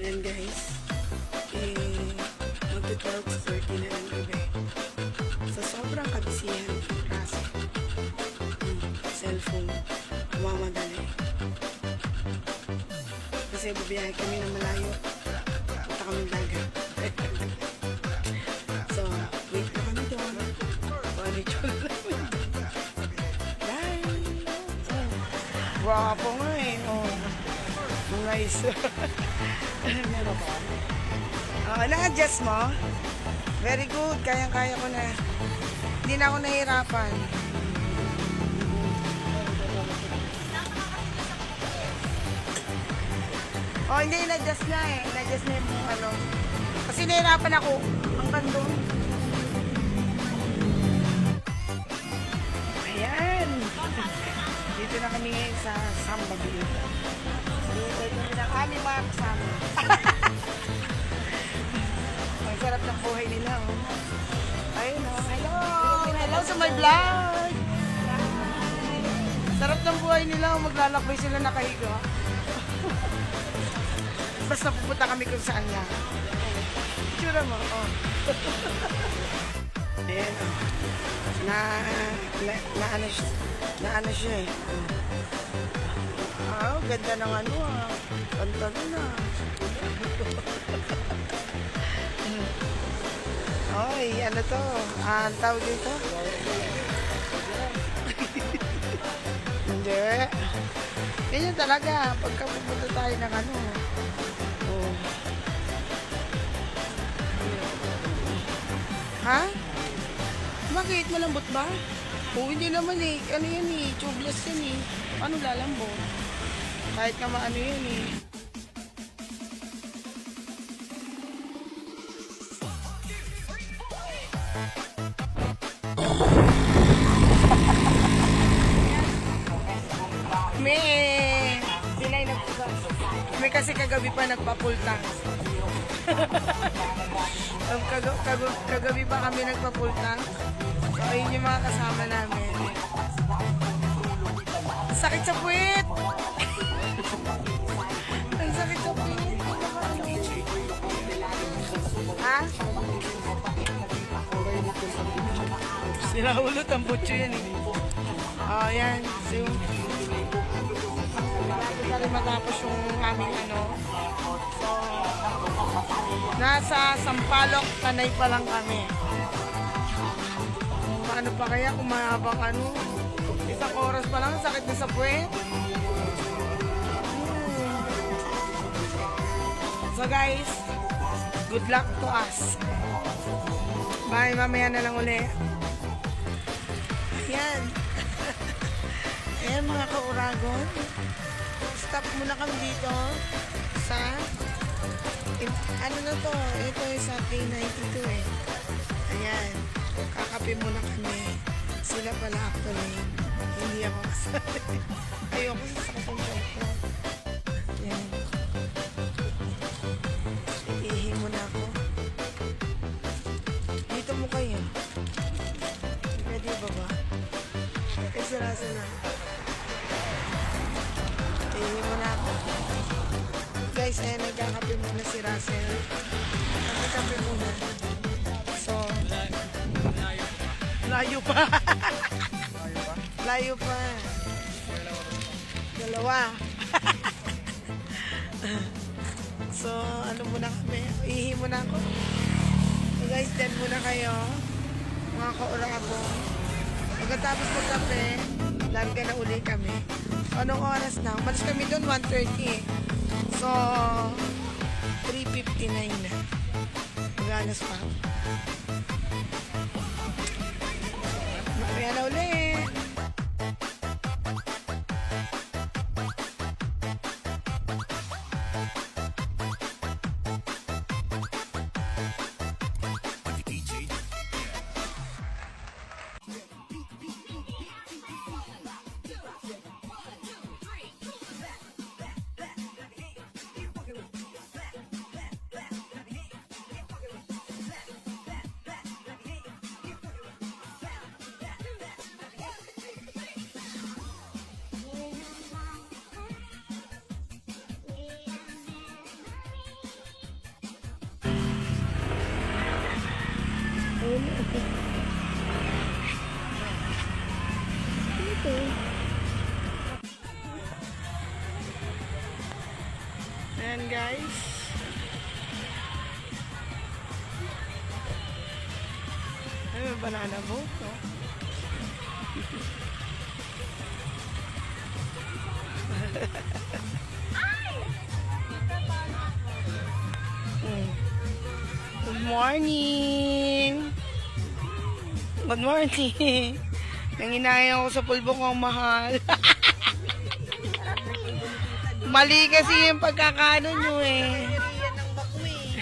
Ayan guys. Eh, magto-12 sa 30 na ng gabi. Sa sobrang kabisihan ng klase. Hmm, cellphone. Umamadali. Kasi babiyahe kami na malayo. Punta kami dagat. so, wait na kami doon. Bye! Oh, Guwapo nga eh. Oh. Nice. Meron ba? Oh, na-adjust mo? Very good. Kayang-kaya ko na. Hindi na ako nahihirapan. Oh, hindi. Na-adjust na eh. Na-adjust na yung ano. Kasi nahihirapan ako. Ang bando. Ayan. Dito na kami ngayon sa Samba View. Dito kami ng aming mga kasama. Hello sa my vlog! Sarap ng buhay nila. Maglalakbay sila nakahiga. Basta pupunta kami kung saan nga. Tsura mo, oh. Ayan, oh. Na, na, na ano siya, na ano siya eh. Oh, ganda ng ano ah. Ganda ah. Oy, ano to? Ah, tawag dito? Hindi. Ganyan talaga. Pagka pupunta tayo ng ano. Oh. Ha? Bakit? Malambot ba? Oo, hindi naman eh. Ano yan eh? Tubeless yan eh. Paano lalambot? Kahit nga maano yan eh. Kasi kagabi pa nagpapultang. Ang kag kag kagabi pa kami nagpapultang. So, ayun yung mga kasama namin. Sakit sa puwit! Ang sakit sa puwit. Ha? Sila ulot ang butcho yan eh. Oh, yan. So, Rin matapos yung aming ano. So, nasa Sampaloc, Tanay pa lang kami. Paano pa kaya kung mahabang ano? Isang oras pa lang, sakit na sa puwet. Hmm. So guys, good luck to us. Bye, mamaya na lang uli. Yan. Ayan mga kauragon. Stop muna kami dito sa ano na to? Ito ay sa K92 eh. Ayan. Kakape muna kami. Sila pala actually. Hindi ako kasali. Ayoko sa sakatong Guys, eh, nagkakape muna si Russell. Nagkakape muna. So, layo pa. layo pa. Dalawa. so, ano muna kami? Ihi muna ako. So guys, dyan muna kayo. Mga kaurabong. Pagkatapos magkape, larga na uli kami. Anong oras na? Umalis kami doon, 1.30 So, 3.59 na. Magalas pa. Guys. Ay, may banana boat, no? Mm. Good morning! Good morning! Nanginayang ako sa pulbo ko ang mahal. Mali kasi yung pagkakano nyo eh.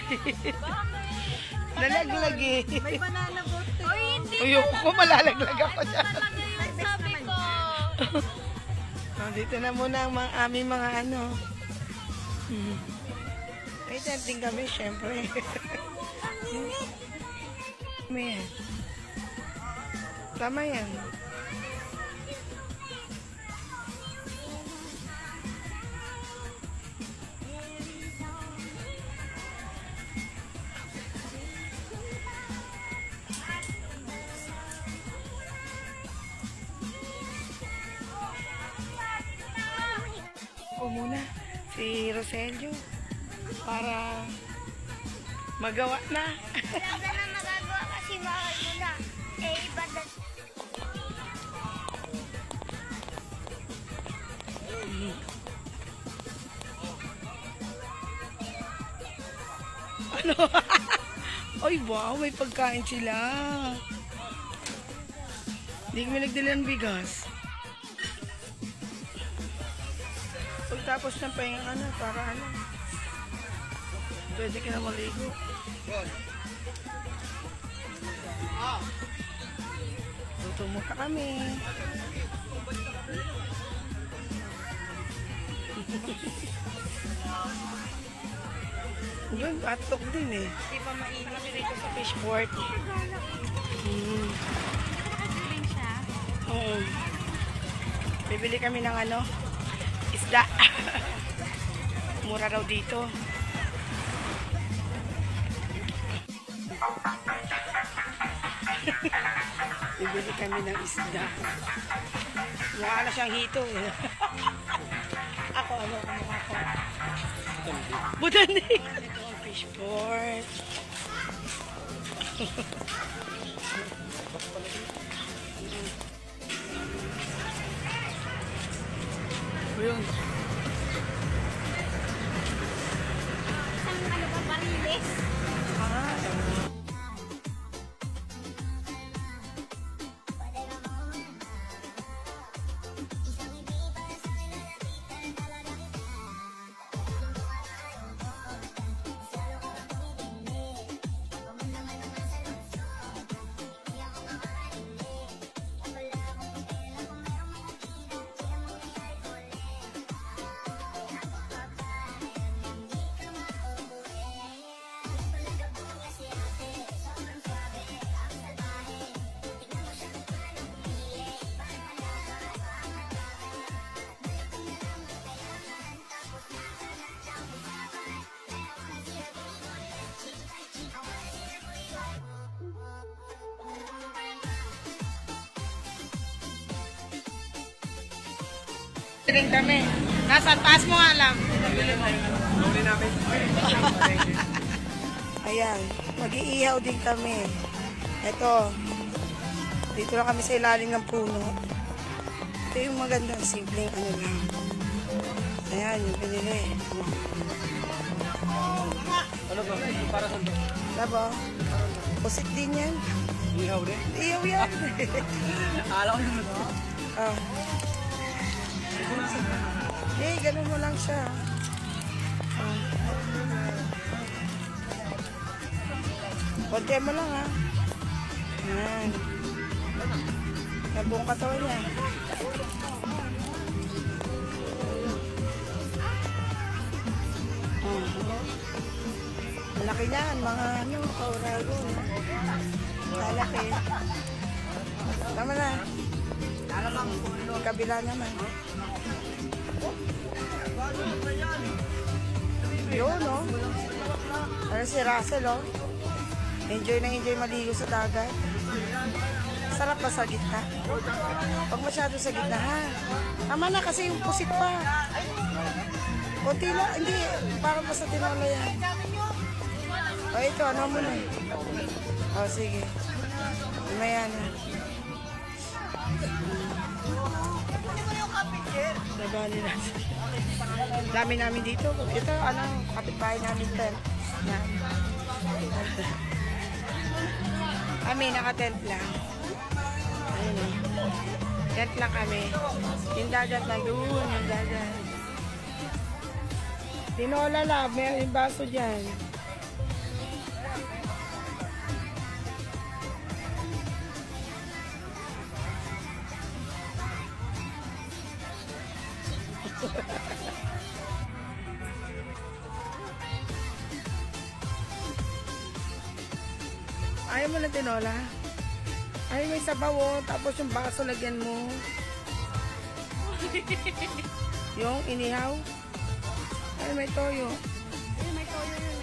Nalaglag eh. May banana boat. Oy, hindi. Ayoko, malalaglag ako yung sabi ko. Oh, dito na muna ang mga, aming mga ano. Hmm. May tenting kami, syempre. Tama yan. Tama yan. Roselio. Para magawa na. Wala na magagawa kasi mahal mo na. Eh, iba na. Ano? Ay, wow, may pagkain sila. Hindi kami nagdala ng bigas. Pagtapos ng pahinga ka na, para ano, pwede ka na maligo. Luto mo ka kami. Yun, atok din eh. Di ba mainit rito sa fishboard? Mm. Oo. Bibili kami ng ano, isda. Mura raw dito. Bibili kami ng isda. Mukha siyang hito eh. ako, ano, mukha ko. Budandi. Ito ang fishboard. Ayun. Ring kami. Nasaan? Taas mo lang. Ayan. Mag-iihaw din kami. Ito. Dito lang kami sa ilalim ng puno. Ito yung magandang simpleng ano lang. Ayan, yung pinili. Ano ba? Para sa Diba? Pusit din yan. ihaw din. Iyaw yan. Akala ko naman. ah. Eh, ganun mo lang siya. Ah. Konti mo lang ha. Yan. Yan buong katawan niya. Ah. Malaki niyan, mga ano, kaurago. Malaki. Tama na. Kabila naman. Yun, no? Ano si Russell, oh? Enjoy na enjoy maligo sa dagat. Sarap ba sa gitna? Huwag masyado sa gitna ha. Tama na kasi yung pusit pa. Kunti lang, hindi. Para pa sa tinola yan. O ito, ano mo na. O sige. Mamaya na. Nabali natin. Dami namin dito. Ito, ano, kapitbahay namin tent. Yan. Kami, naka-tent lang. Ayun o. Tent lang kami. Yung dagat na doon, yung dagat. Tinola lang, may yung baso dyan. Ayaw mo ng tinola? Ay, may sabaw oh. Tapos yung baso lagyan mo. yung inihaw. Ay, may toyo. Ay, may toyo yun.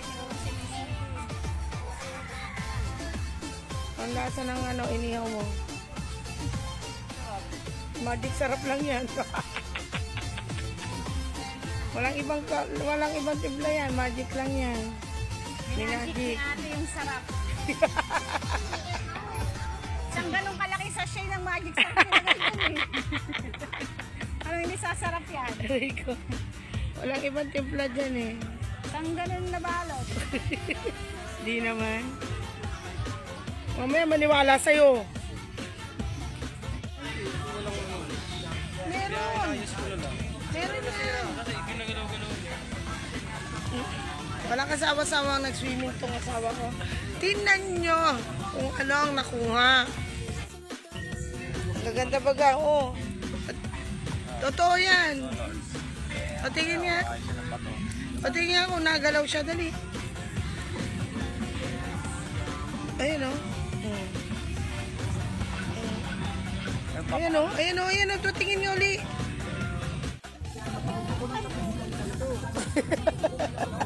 Ang lasa ng ano, inihaw mo. Magic sarap lang yan. walang ibang walang ibang timpla yan. Magic lang yan. Magic. Ate yung sarap. Isang ganong kalaki sachet ng magic nilagay dun eh. Ano hindi sasarap yan? Aray ko. Walang ibang timpla dyan eh. Isang ganon na balot. Di naman. Mamaya maniwala sa'yo. Meron. Meron na. Walang kasawa-sawa nag-swimming tong asawa ko. Tingnan nyo kung ano ang nakuha. Gaganda baga, oh. Totoo yan. O tingin nga. O tingin nga kung nagalaw siya, dali. Ayun, oh. Hmm. Ayan, oh. Ayan, oh. Ayan, oh. Tingin nyo ulit.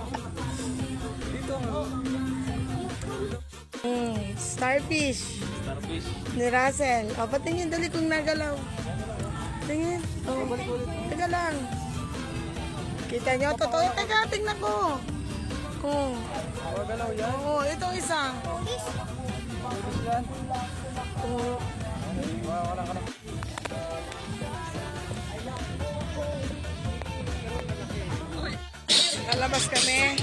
starfish. Starfish. Ni Russell. O, patingin dali kung nagalaw. Tingin. O, teka lang. Kita nyo? Totoo. Teka, tingnan ko. Oo. Magalaw yan. Oo, itong isa. Pwede yan. Oo. Wala ka na. Lalabas kami.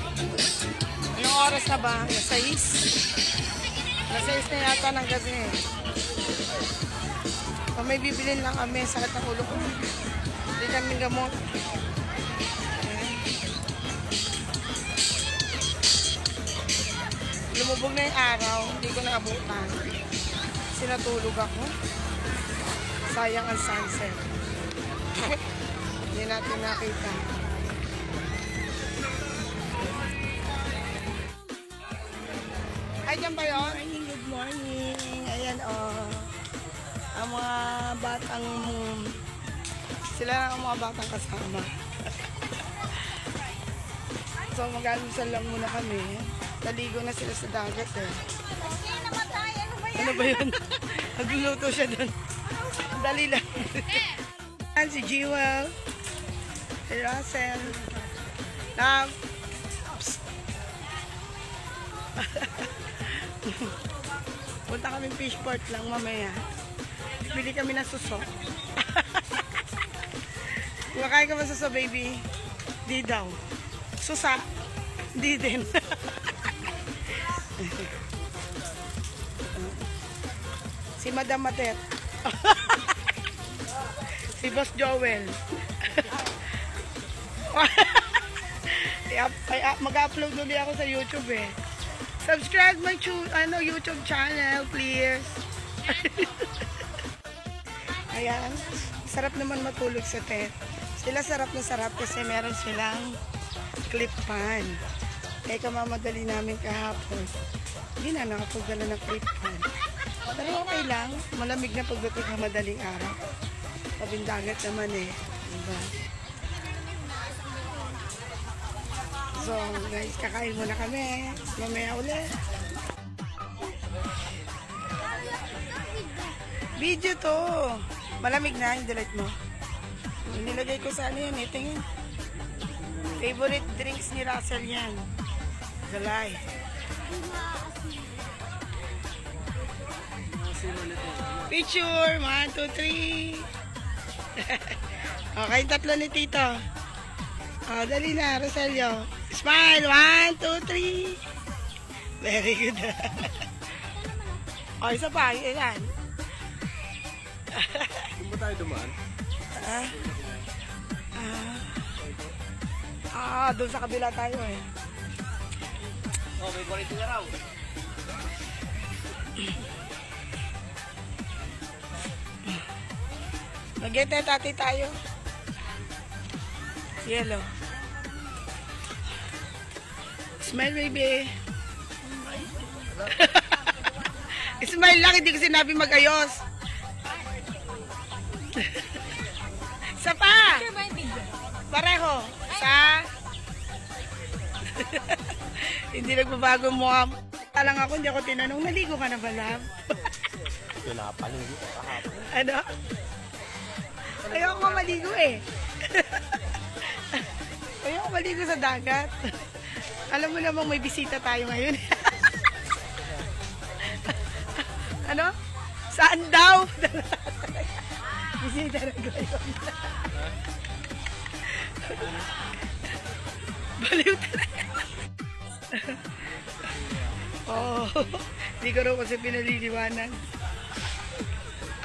Anong oras na ba? Alas 6? 6 na yata ng gabi. O may bibilin lang kami. Sakit ng ulo ko. Hindi kami gamot. Lumubog na yung araw. Hindi ko naabutan. Sinatulog ako. Sayang ang sunset. Hindi natin nakita. Batang... Sila lang ang mga batang kasama. so, mag-almusal lang muna kami. Naligo na sila sa dagat, eh. Ano ba yun? Nagluluto siya doon. Dali lang. Yan si Jewel. Si Russell. Love. Punta kami fishport lang mamaya. Bili kami ng suso. Kumakain ka ba suso, baby? Di daw. Susa. Di din. si Madam Matet. si Boss Joel. Up- Mag-upload ulit ako sa YouTube eh. Subscribe my ano, YouTube channel, please. Ayan. Sarap naman matulog sa tent. Sila sarap na sarap kasi meron silang clip fan. Eh, kamamadali namin kahapon. Hindi na nakapagdala ng clip fan. Pero okay lang. Malamig na pagdating ng madaling araw. Tabindagat naman eh. Diba? So, guys, kakain muna kami. Mamaya ulit. Video to. Malamig na yung delete mo. Nilagay ko sa ano yan eh. Tingin. Favorite drinks ni Russell yan. Galay. Picture! One, two, three. okay, tatlo ni Tito. Oh, dali na, Roselio. Smile! One, two, three. Very good. oh, isa pa. Ilan? Tayo dumaan? Ah. Ah, doon sa kabila tayo eh. Oh, may quality na raw. Mag-get tati tayo. Yellow. Smile, baby. Smile lang, hindi ko sinabi mag-ayos. Hindi nagbabago mo. Talang ako, hindi ako tinanong, naligo ka na ba, love? Pinapaligo ko kahapon. Ano? Ayoko nga maligo eh. Ayoko maligo sa dagat. Alam mo namang may bisita tayo ngayon. ano? Saan daw? bisita na ngayon. Baliw talaga. Oh, di ko raw kasi pinaliliwanan.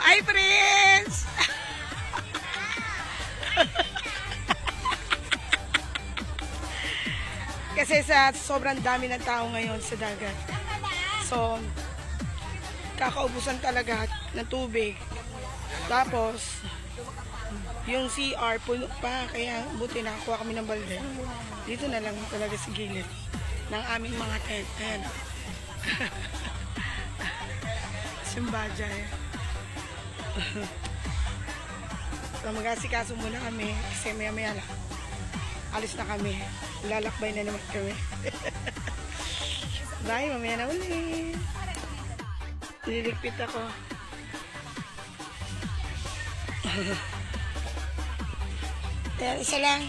Ay, Prince! Kasi sa sobrang dami ng tao ngayon sa dagat. So, kakaubusan talaga ng tubig. Tapos, yung CR puno pa, kaya buti nakakuha kami ng balde. Dito na lang talaga sa gilid ng aming mga tent. Ayan. Simbaja eh. So mag-asikaso muna kami kasi maya maya lang. Alis na kami. Lalakbay na naman kami. Bye, mamaya na uli. Nililigpit ako. Ayan, isa lang.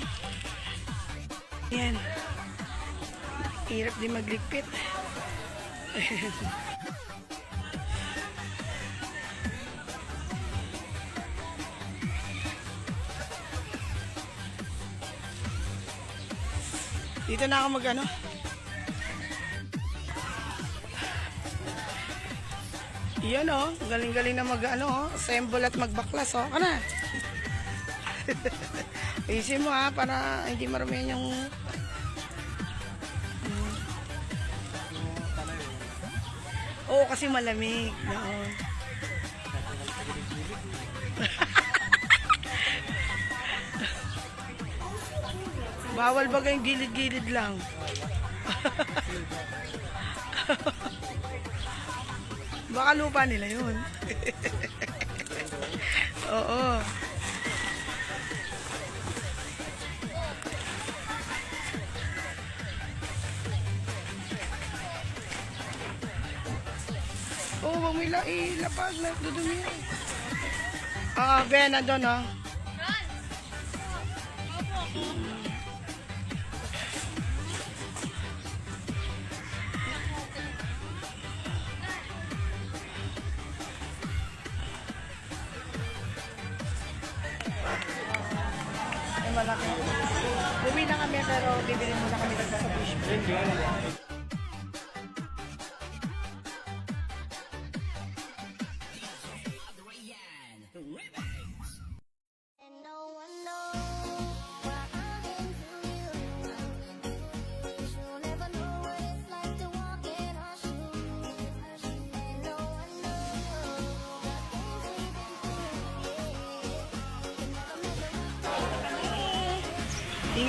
Yan. Hirap din magligpit. Dito na ako mag ano. Iyan oh, galing-galing na mag ano oh, assemble at magbaklas oh. Ano? Isin mo ha, para hindi marumihan yung... Oo, kasi malamig. Oo. Bawal ba kayong gilid-gilid lang? Baka lupa nila yun. Oo. Oo, oh, may la ilapag na dudumi. Ah, Ben, nandun, oh.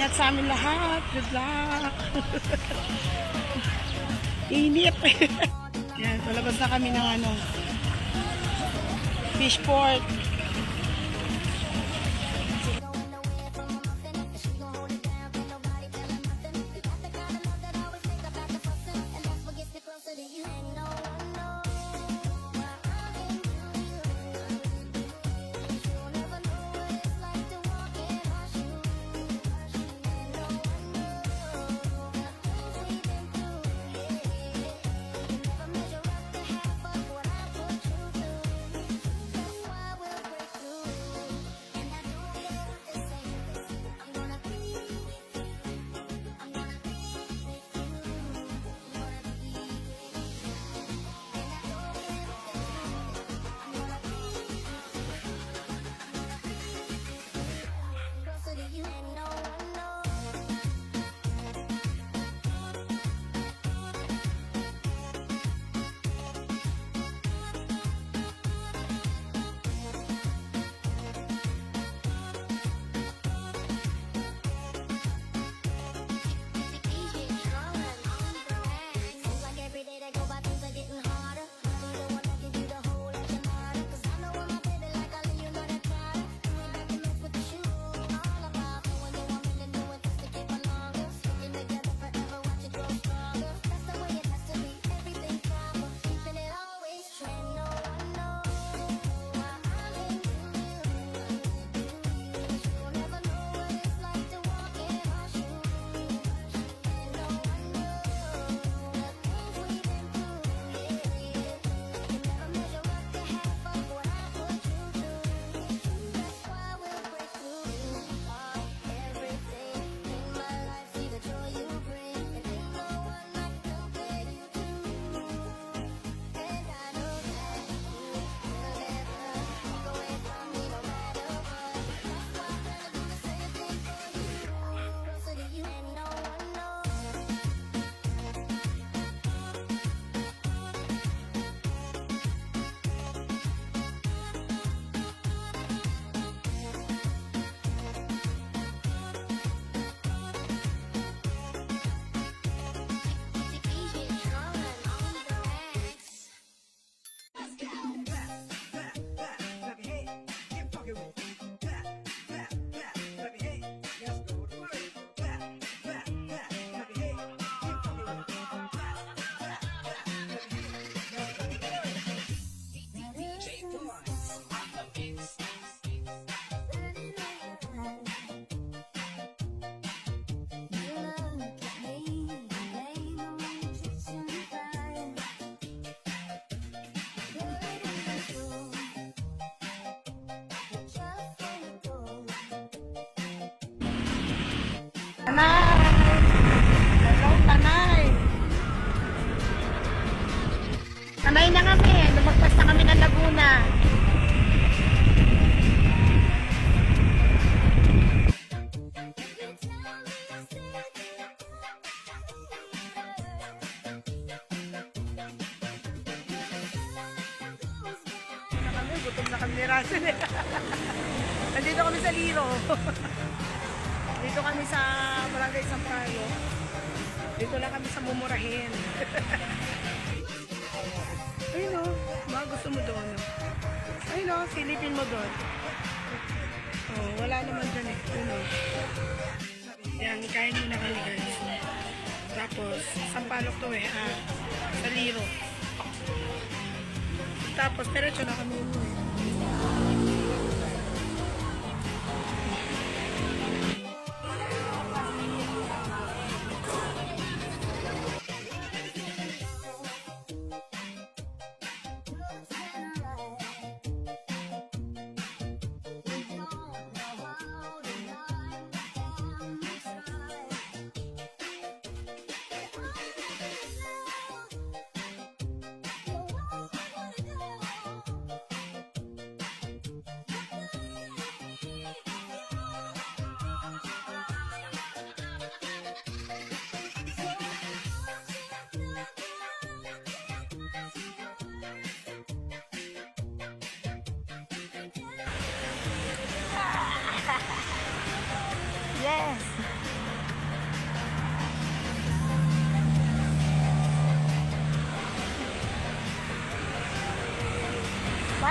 Ingat sa amin lahat. Good luck. Inip. Yan, palabas na kami ng ano. Fishport. Going Tanay! Hello, Tanay! Tanay na kami. Lumagpas na kami ng Laguna. Tapos, diretso na kami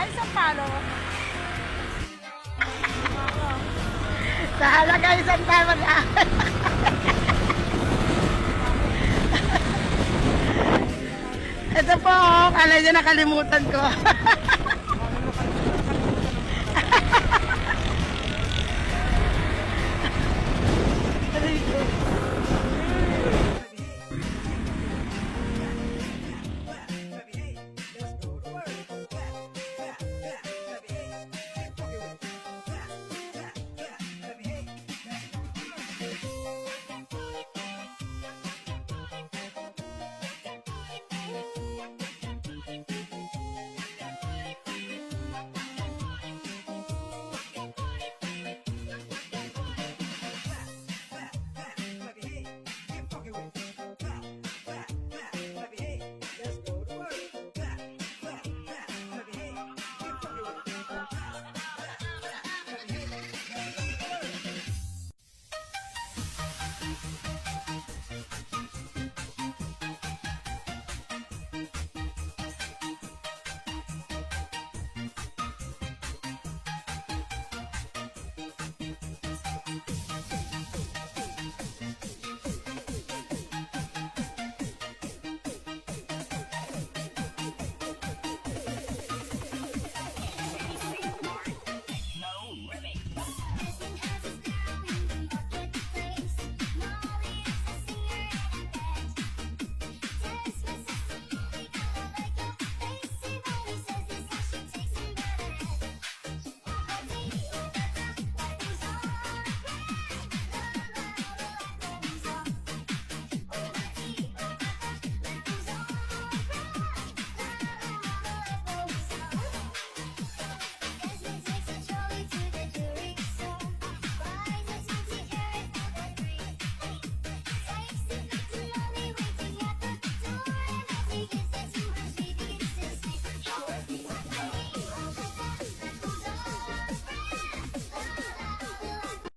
Bye sa palo. Sa halaga isang tayo mag Ito po, oh, kala niya nakalimutan ko.